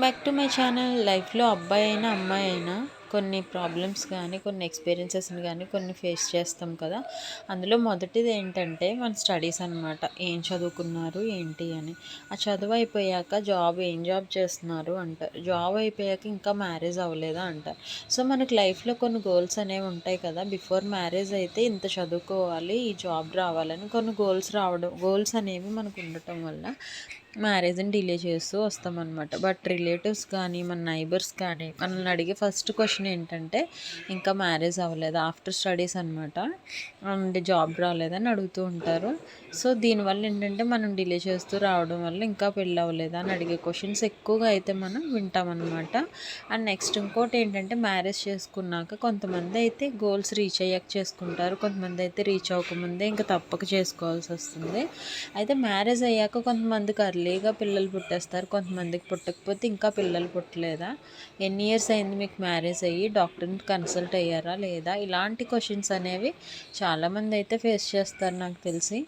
Back to my channel లైఫ్లో అబ్బాయి అయినా అమ్మాయి అయినా కొన్ని ప్రాబ్లమ్స్ కానీ కొన్ని ఎక్స్పీరియన్సెస్ని కానీ కొన్ని ఫేస్ చేస్తాం కదా. అందులో మొదటిది ఏంటంటే మన స్టడీస్ అనమాట ఏం చదువుకున్నారు ఏంటి అని. ఆ చదువు అయిపోయాక జాబ్ ఏం జాబ్ చేస్తున్నారు అంటారు జాబ్ అయిపోయాక ఇంకా మ్యారేజ్ అవ్వలేదా అంటారు సో మనకి లైఫ్లో కొన్ని గోల్స్ అనేవి ఉంటాయి కదా. బిఫోర్ మ్యారేజ్ అయితే ఇంత చదువుకోవాలి ఈ జాబ్ రావాలని కొన్ని గోల్స్ రావడం గోల్స్ అనేవి మనకు ఉండటం వల్ల మ్యారేజ్ని డిలే చేస్తూ వస్తామన్నమాట. బట్ రిలేటివ్స్ కానీ మన నైబర్స్ కానీ మనల్ని అడిగే ఫస్ట్ క్వశ్చన్ ఏంటంటే ఇంకా మ్యారేజ్ అవ్వలేదు? ఆఫ్టర్ స్టడీస్ అనమాట అండ్ జాబ్ రాలేదని అడుగుతూ ఉంటారు. సో దీనివల్ల ఏంటంటే మనం డిలే చేస్తూ రావడం వల్ల ఇంకా పెళ్ళి అవ్వలేదా అని అడిగే క్వశ్చన్స్ ఎక్కువగా అయితే మనం వింటామన్నమాట. అండ్ నెక్స్ట్ ఇంకోటి ఏంటంటే మ్యారేజ్ చేసుకున్నాక కొంతమంది అయితే గోల్స్ రీచ్ అయ్యాక చేసుకుంటారు. కొంతమంది అయితే రీచ్ అవ్వకముందే ఇంకా తప్పక చేసుకోవాల్సి వస్తుంది. అయితే మ్యారేజ్ అయ్యాక కొంతమందికి ఎర్లీగా పిల్లలు పుట్టేస్తారు. కొంతమందికి పుట్టకపోతే ఇంకా పిల్లలు పుట్టలేదా? ఎన్ని ఇయర్స్ అయింది మీకు మ్యారేజ్ అయ్యి? డాక్టర్ని కన్సల్ట్ అయ్యారా లేదా? ఇలాంటి క్వశ్చన్స్ అనేవి చాలామంది అయితే ఫేస్ చేస్తారు నాకు తెలిసి.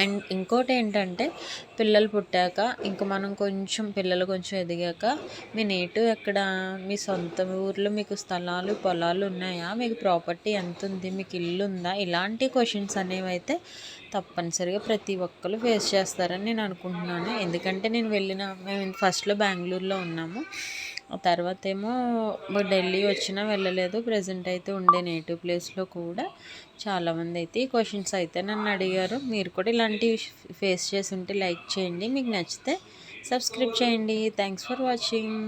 అండ్ ఇంకోటి ఏంటంటే పిల్లలు పుట్టాక ఇంకా మనం కొంచెం పిల్లలు కొంచెం ఎదిగాక మీ నేటివ్ ఎక్కడ? మీ సొంత ఊర్లో మీకు స్థలాలు పొలాలు ఉన్నాయా? మీకు ప్రాపర్టీ ఎంత ఉంది మీకు ఇల్లు ఉందా ఇలాంటి క్వశ్చన్స్ అనేవి అయితే తప్పనిసరిగా ప్రతి ఒక్కరు ఫేస్ చేస్తారని నేను అనుకుంటున్నాను. ఎందుకంటే నేను వెళ్ళిన మేము ఫస్ట్లో బెంగళూరులో ఉన్నాము. తర్వాత ఏమో ఢిల్లీ వచ్చినా వెళ్ళలేదు. ప్రజెంట్ అయితే ఉండే నేటివ్ ప్లేస్లో కూడా చాలామంది అయితే ఈ క్వశ్చన్స్ అయితే నన్ను అడిగారు. మీరు కూడా ఇలాంటివి ఫేస్ చేసి ఉంటే లైక్ చేయండి. మీకు నచ్చితే సబ్స్క్రైబ్ చేయండి. Thanks for watching.